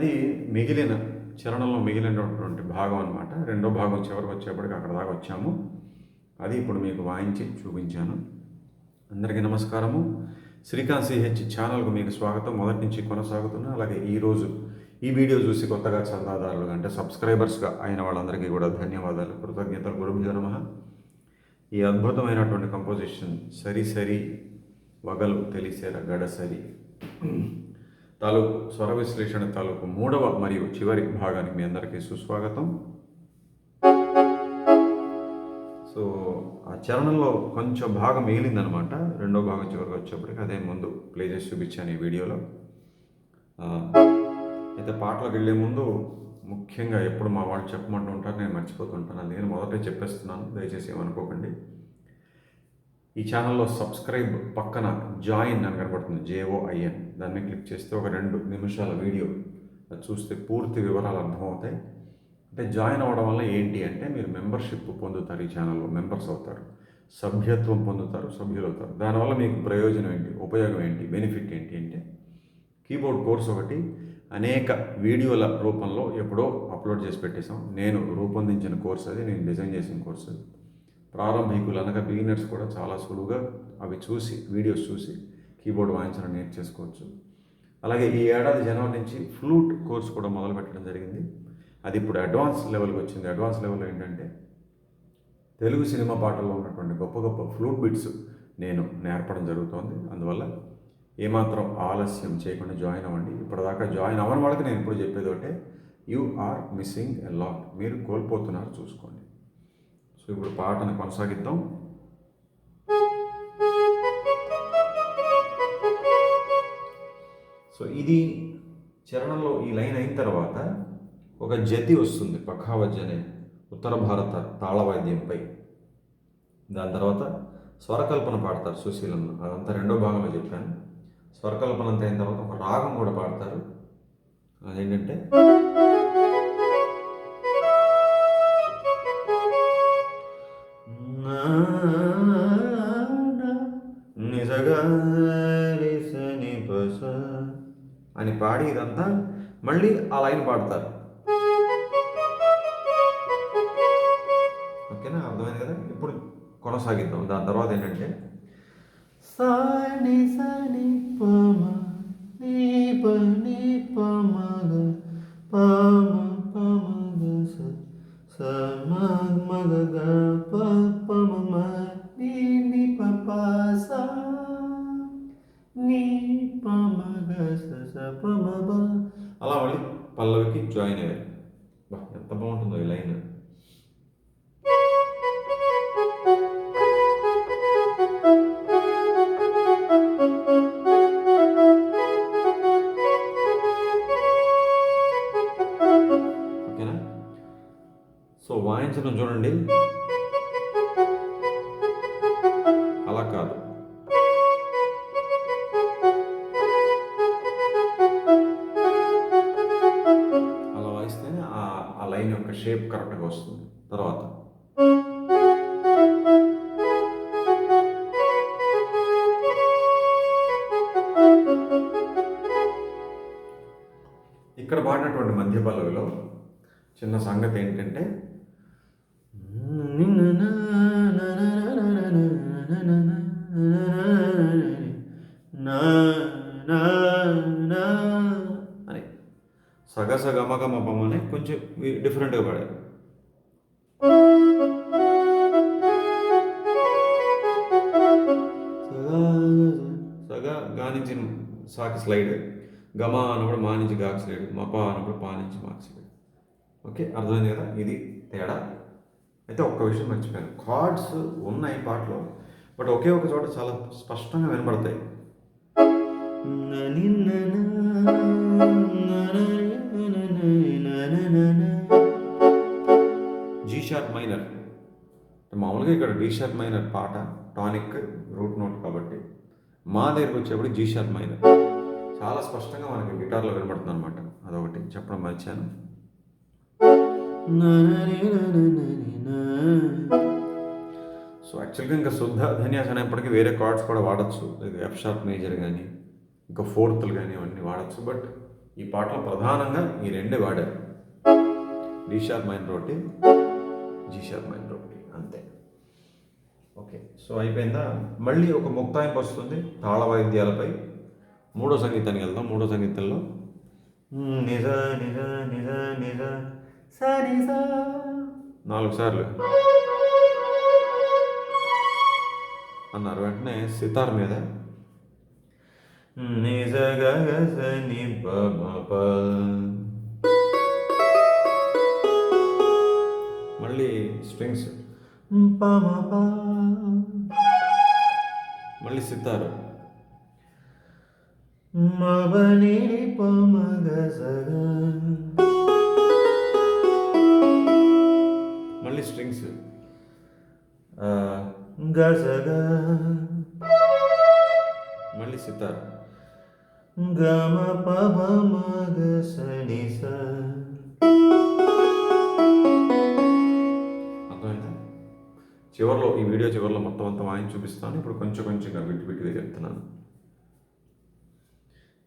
అది మిగిలిన చరణంలో మిగిలినటువంటి భాగం అనమాట రెండో భాగం చివరికి వచ్చేప్పటికి అక్కడ దాకా వచ్చాము. అది ఇప్పుడు మీకు వాయించి చూపించాను. అందరికీ నమస్కారము. శ్రీకాంత్ సిహెచ్ ఛానల్కు మీకు స్వాగతం. మొదటి నుంచి కొనసాగుతున్నా అలాగే ఈరోజు ఈ వీడియో చూసి కొత్తగా చందాదారులుగా అంటే సబ్స్క్రైబర్స్గా అయిన వాళ్ళందరికీ కూడా ధన్యవాదాలు. కృతజ్ఞతలు. గురుభ్యో నమ. ఈ అద్భుతమైనటువంటి కంపోజిషన్ సరి సరి వగలు తెలిసేర గడసరి. తాలూకు స్వర విశ్లేషణ తాలూకు మూడవ మరియు చివరి భాగానికి మీ అందరికీ సుస్వాగతం. సో ఆ చరణంలో కొంచెం భాగం మిగిలిందనమాట. రెండో భాగం చివరికి వచ్చేప్పటికి అదే ముందు ప్లే చేసి చూపించాను ఈ వీడియోలో. అయితే పాటలకు వెళ్ళే ముందు ముఖ్యంగా ఎప్పుడు మా వాళ్ళు చెప్పమంటూ ఉంటారు నేను మర్చిపోతుంటాను. అందుకని మొదటే చెప్పేస్తున్నాను దయచేసి ఏమనుకోకండి. ఈ ఛానల్లో సబ్స్క్రైబ్ పక్కన జాయిన్ అని కనబడుతుంది జేఓఐఎన్ దాన్ని క్లిక్ చేస్తే ఒక రెండు నిమిషాల వీడియో. అది చూస్తే పూర్తి వివరాలు అర్థమవుతాయి. అంటే జాయిన్ అవ్వడం వల్ల ఏంటి అంటే మీరు మెంబర్షిప్ పొందుతారు ఈ ఛానల్లో మెంబర్స్ అవుతారు సభ్యత్వం పొందుతారు సభ్యులు అవుతారు. దానివల్ల మీకు ప్రయోజనం ఏంటి ఉపయోగం ఏంటి బెనిఫిట్ ఏంటి అంటే కీబోర్డ్ కోర్స్ ఒకటి అనేక వీడియోల రూపంలో ఎప్పుడో అప్లోడ్ చేసి పెట్టేశాం. నేను రూపొందించిన కోర్స్ అది నేను డిజైన్ చేసిన కోర్స్ అది. ప్రారంభికులు అనగా బిగినర్స్ కూడా చాలా సులువుగా అవి చూసి వీడియోస్ చూసి కీబోర్డ్ వాయించడం నేర్చేసుకోవచ్చు అలాగే ఈ ఏడాది జనవరి నుంచి ఫ్లూట్ కోర్స్ కూడా మొదలు పెట్టడం జరిగింది. అది ఇప్పుడు అడ్వాన్స్ లెవెల్కి వచ్చింది. అడ్వాన్స్ లెవెల్ ఏంటంటే తెలుగు సినిమా పాటల్లో ఉన్నటువంటి గొప్ప గొప్ప ఫ్లూట్ బిట్స్ నేను నేర్పడం జరుగుతోంది. అందువల్ల ఏమాత్రం ఆలస్యం చేయకుండా జాయిన్ అవ్వండి. ఇప్పటిదాకా జాయిన్ అవ్వని వాళ్ళకి నేను ఇప్పుడు చెప్పేది ఒకటే you are missing a lot. మీరు కోల్పోతున్నారు చూసుకోండి. సో ఇప్పుడు పాటను కొనసాగిద్దాం. సో ఇది చరణంలో ఈ లైన్ అయిన తర్వాత ఒక జతి వస్తుంది పఖావజ్ అనే ఉత్తర భారత తాళవాద్యంపై దాని తర్వాత స్వరకల్పన పాడతారు సుశీలంలో అదంతా రెండో భాగంలో చెప్పాను. స్వరకల్పన అంతా అయిన తర్వాత ఒక రాగం కూడా పాడతారు. అదేంటంటే ఇదంతా మళ్ళీ ఆ లైన్ పాడతారు. ఓకేనా? అర్థమైంది కదా? ఇప్పుడు కొనసాగిద్దాం. దాని తర్వాత ఏంటంటే సాని సాని పమ నీ పని పమగ పమ పమగ స మగ గ ప పమ అలా మళ్ళీ పల్లవికి జాయిన్ అయ్యారు బా ఎంత బాగుంటుందో ఈ లైన్ ఓకేనా సో వాయించడం చూడండి ఇక్కడ పాడినటువంటి మధ్య పల్లవిలో చిన్న సంగతి ఏంటంటే అని సగస గమగమ అని కొంచెం డిఫరెంట్గా పాడారు. సగా గానించిన సాకి స్లైడ్. గమ అన్నప్పుడు మా నుంచి గాక్సిలేడు మప అన్నప్పుడు పా నుంచి మార్చలేడు ఓకే? అర్థమైంది కదా? ఇది తేడా. అయితే ఒక్క విషయం మర్చిపోయాను. కార్డ్స్ ఉన్నాయి పాటలో బట్ ఒకే ఒక చోట చాలా స్పష్టంగా వినబడతాయి. G sharp minor. మామూలుగా ఇక్కడ డి షార్ప్ మైనర్ పాట టానిక్ రూట్ నోట్ కాబట్టి మా దగ్గరకు వచ్చేప్పుడు జీ షార్ప్ మైనర్. చాలా స్పష్టంగా మనకి గిటార్లో వినబడుతుంది అనమాట అదొకటి. చెప్పడం మర్చాను సో యాక్చువల్గా ఇంకా శుద్ధ ధన్యాస్ అనేప్పటికీ వేరే కార్డ్స్ కూడా వాడచ్చు. ఎఫ్ షార్ప్ మేజర్ కానీ ఇంకా ఫోర్త్లు కానీ అవన్నీ వాడచ్చు. బట్ ఈ పాటలో ప్రధానంగా ఈ రెండే వాడారు. డి షార్ప్ మైన్ రోటి జీ షార్ప్ మైన్ రోటి అంతే. ఓకే. సో అయిపోయిందా? మళ్ళీ ఒక ముక్తాయింపు వస్తుంది తాళ వాయిద్యాలపై. మూడో సంగీతానికి వెళ్దాం. మూడో సంగీతంలో నిజ నిజ నిజ నిజ. స. నిజ నాలుగు సార్లు అన్నారు. వెంటనే సితార్ మీద నిజ గ గ స ని మళ్ళీ స్ట్రింగ్స్ మళ్ళీ సితారు. మబని ప మ గ స గ మళ్ళీ స్ట్రింగ్స్. గ స గ మళ్ళీ సితార్. గమ ప భ మ గ స చివరిలో ఈ వీడియో చివరిలో మొత్తం అంతా వాయించి చూపిస్తాను. ఇప్పుడు కొంచెం కొంచెంగా విట్టి విట్టిగా చెప్తున్నాను.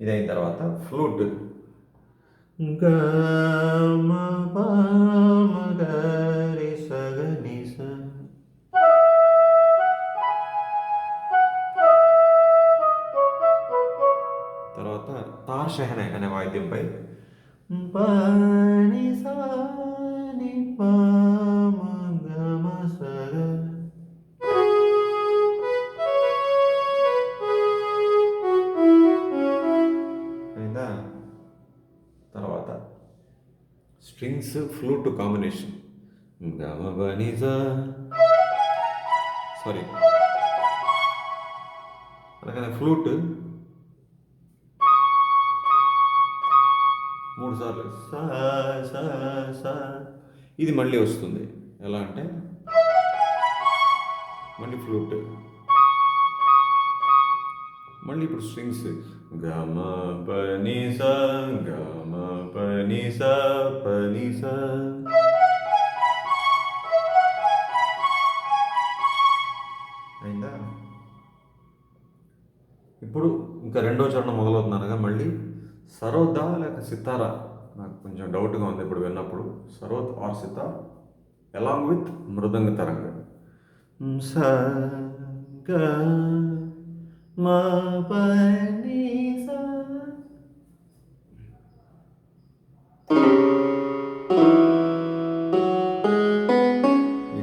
ఇది అయిన తర్వాత ఫ్లూట్. తర్వాత తార్ షెహనే అనే వాయిద్యంపై. పని సా టు కాంబినేషన్ సారీ అలాగే ఫ్లూట్ మూడు సార్లు సా సా సా ఇది మళ్ళీ వస్తుంది ఎలా అంటే మళ్ళీ ఫ్లూట్ మళ్ళీ ఇప్పుడు స్ట్రింగ్స్ గమ పని సా గమ పని సా పని సా అయిందా? ఇప్పుడు ఇంకా రెండో చరణం మొదలవుతున్నానుగా మళ్ళీ సరోదా లేక సితారా? నాకు కొంచెం డౌట్గా ఉంది ఇప్పుడు విన్నప్పుడు. Sarod or sitar along with mridanga tarang. స గ మా ప ని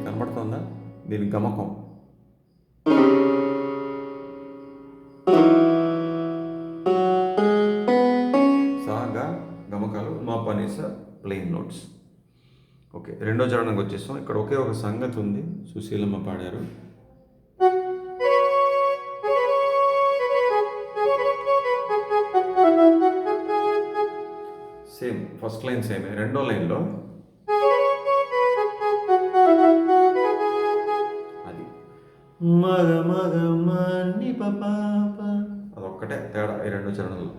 కనబడుతుందా దీని గమకం. సాగా గమకాలు మా పనీస ప్లెయిన్ నోట్స్. ఓకే రెండో చరణంకి వచ్చేస్తాం. ఇక్కడ ఒకే ఒక సంగతి ఉంది. సుశీలమ్మ పాడారు. ఫస్ట్ లైన్ సేమే రెండో లైన్లో. అది. మగ మగ మని పాప. అదొక్కటే తేడా ఈ రెండు చరణాలు.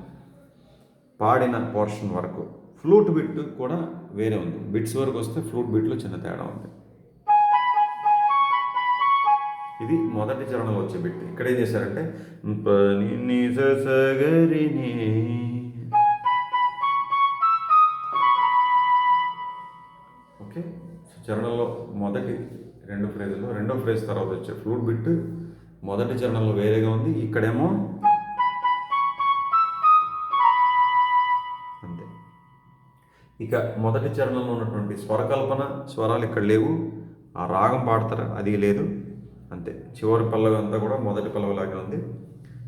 పాడిన పోర్షన్ వరకు. ఫ్లూట్ బిట్ కూడా వేరే ఉంది. బిట్స్ వరకు వస్తే ఫ్లూట్ బిట్లో చిన్న తేడా ఉంది. ఇది మొదటి చరణంలో వచ్చే బిట్. ఇక్కడ ఏం చేశారంటే ప ని ని చరణంలో మొదటి రెండు ఫ్రేజ్లో రెండో ఫ్రేజ్ తర్వాత వచ్చే ఫ్లూట్ బిట్ మొదటి చరణంలో వేరేగా ఉంది. ఇక్కడేమో అంతే. ఇక మొదటి చరణంలో ఉన్నటువంటి స్వరకల్పన స్వరాలు ఇక్కడ లేవు. ఆ రాగం పాడతారు? అది లేదు. అంతే. చివరి పల్లవి అంతా కూడా మొదటి పల్లవిలాగే ఉంది.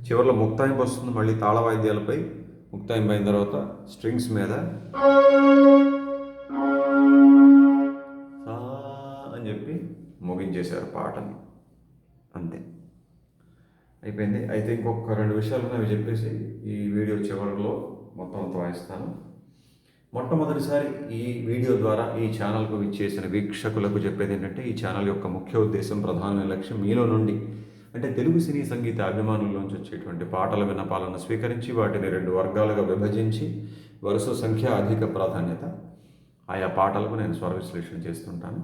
చివరిలో ముక్తాయింపు వస్తుంది. మళ్ళీ తాళ వాయిద్యాలపై ముక్తాయింపు అయిన తర్వాత స్ట్రింగ్స్ మీద. చేశారు పాటను. అంతే. అయిపోయింది. అయితే ఇంకొక రెండు విషయాలు అవి చెప్పేసి ఈ వీడియో చివరిలో మొత్తం అంతా వాయిస్తాను. మొట్టమొదటిసారి ఈ వీడియో ద్వారా ఈ ఛానల్కు విచ్చేసిన వీక్షకులకు చెప్పేది ఏంటంటే ఈ ఛానల్ యొక్క ముఖ్య ఉద్దేశం ప్రధాన లక్ష్యం మీలో నుండి అంటే తెలుగు సినీ సంగీత అభిమానుల్లోంచి వచ్చేటువంటి పాటల విన్నపాలను స్వీకరించి వాటిని రెండు వర్గాలుగా విభజించి వరుస సంఖ్య అధిక ప్రాధాన్యత ఆయా పాటలకు నేను స్వర విశ్లేషణ చేస్తుంటాను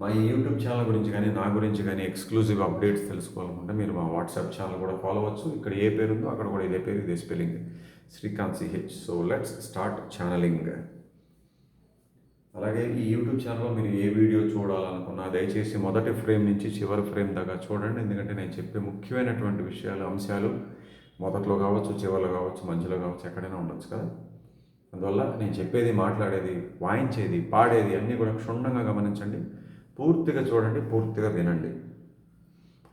మా ఈ యూట్యూబ్ ఛానల్ గురించి కానీ నా గురించి కానీ ఎక్స్క్లూజివ్ అప్డేట్స్ తెలుసుకోవాలనుకుంటే మీరు మా వాట్సాప్ ఛానల్ కూడా ఫాలో అవ్వచ్చు. ఇక్కడ ఏ పేరు ఉందో అక్కడ కూడా ఇదే పేరు ఇదే spelling. Srikanth CH so let's start channelling. అలాగే ఈ యూట్యూబ్ ఛానల్లో మీరు ఏ వీడియో చూడాలనుకున్నా దయచేసి మొదటి ఫ్రేమ్ నుంచి చివరి ఫ్రేమ్ దాకా చూడండి. ఎందుకంటే నేను చెప్పే ముఖ్యమైనటువంటి విషయాలు అంశాలు మొదట్లో కావచ్చు చివరిలో కావచ్చు మధ్యలో కావచ్చు ఎక్కడైనా ఉండొచ్చు కదా. అందువల్ల నేను చెప్పేది మాట్లాడేది వాయించేది పాడేది అన్నీ కూడా క్షుణ్ణంగా గమనించండి. పూర్తిగా చూడండి పూర్తిగా వినండి.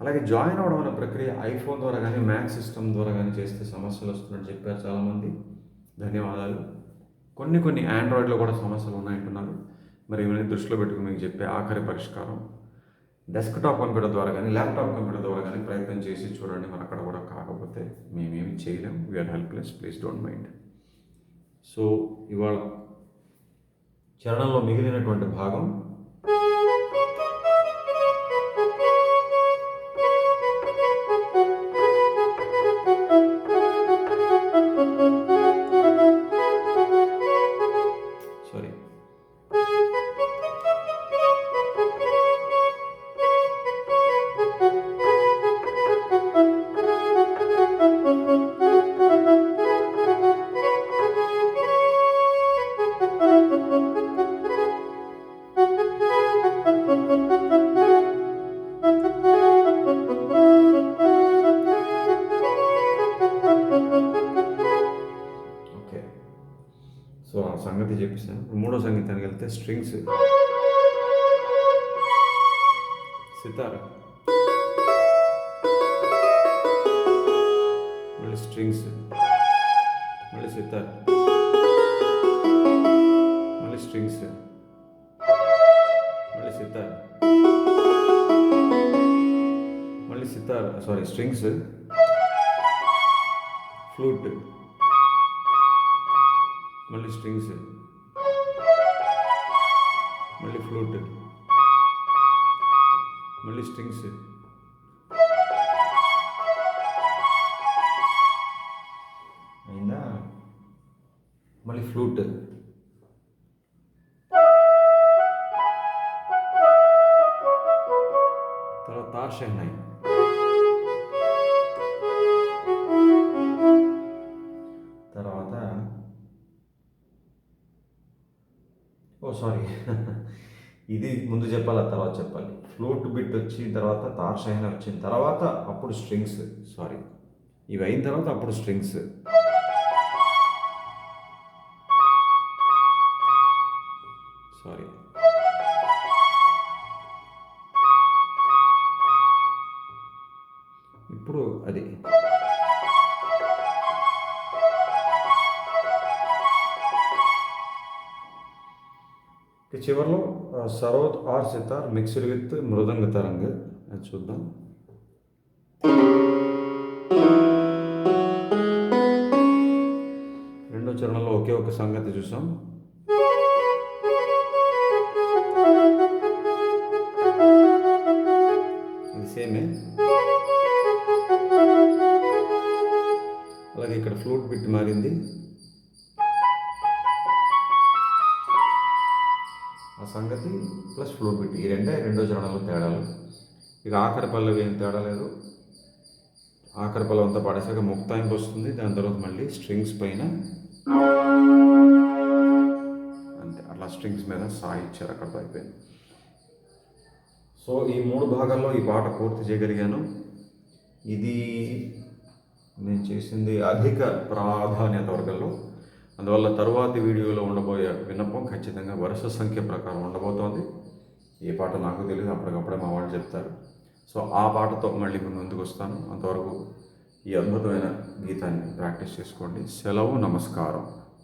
అలాగే జాయిన్ అవ్వడం అనే ప్రక్రియ ఐఫోన్ ద్వారా కానీ మ్యాక్ సిస్టమ్ ద్వారా కానీ చేస్తే సమస్యలు వస్తున్నట్టు చెప్పారు చాలామంది. ధన్యవాదాలు. కొన్ని కొన్ని ఆండ్రాయిడ్లో కూడా సమస్యలు ఉన్నాయంటున్నారు. మరి ఇవన్నీ దృష్టిలో పెట్టుకుని మీకు చెప్పే ఆఖరి పరిష్కారం. డెస్క్టాప్ కంప్యూటర్ ద్వారా కానీ ల్యాప్టాప్ కంప్యూటర్ ద్వారా కానీ ప్రయత్నం చేసి చూడండి. మరి అక్కడ కూడా కాకపోతే మేమేమి చేయలేం. We're helpless please don't mind so ఇవాళ చరణంలో మిగిలినటువంటి భాగం సో ఆ సంగతి చెప్పేసాను ఇప్పుడు మూడో సంగీతానికి వెళ్తే స్ట్రింగ్స్ సితార్. మళ్ళీ స్ట్రింగ్స్ మళ్ళీ సితార్. మళ్ళీ స్ట్రింగ్స్ మళ్ళీ సితార్. మళ్ళీ సితార్. సారీ స్ట్రింగ్స్ ఫ్లూట్ మళ్ళీ స్ట్రింగ్స్. మళ్ళీ ఫ్లూట్. మళ్ళీ స్ట్రింగ్స్. అయిందా? మళ్ళీ ఫ్లూట్. సారీ ఇది ముందు చెప్పాలి ఆ తర్వాత చెప్పాలి. ఫ్లూట్ బిట్ వచ్చిన తర్వాత తార్షైన వచ్చిన తర్వాత అప్పుడు స్ట్రింగ్స్ సారీ ఇవి అయిన తర్వాత అప్పుడు స్ట్రింగ్స్. సారీ ఇప్పుడు అది. ఈ చివరిలో sarod or sitar mixed with mridanga tarang. చూద్దాం. రెండో చరణంలో ఒకే ఒక సంగతి చూసాం. ఇది సేమే. అలాగే ఇక్కడ ఫ్లూట్ బిట్ మారింది. సంగతి ప్లస్ ఫ్లూట్ బిట్ ఈ రెండే రెండో చరణంలో తేడాలు. ఇక ఆఖరి పల్లవి ఏం తేడా లేదు. ఆఖరి పల్లవి అంతా పాడేసాక ముక్తాయింపు వస్తుంది. దాని తర్వాత మళ్ళీ స్ట్రింగ్స్ పైన అంతే. అట్లా స్ట్రింగ్స్ మీద సాయి ఇచ్చారు. అక్కడతో అయిపోయింది. సో ఈ మూడు భాగాల్లో ఈ పాట పూర్తి చేయగలిగాను. ఇది నేను చేసింది అధిక ప్రాధాన్యత వర్గంలో అందువల్ల తరువాతి వీడియోలో ఉండబోయే విన్నపం ఖచ్చితంగా వరుస సంఖ్య ప్రకారం ఉండబోతోంది. ఏ పాట నాకు తెలియదు అప్పటికప్పుడే మా వాళ్ళు చెప్తారు. సో ఆ పాటతో మళ్ళీ మీ ముందుకు వస్తాను. అంతవరకు ఈ అద్భుతమైన గీతాన్ని ప్రాక్టీస్ చేసుకోండి. సెలవు నమస్కారం.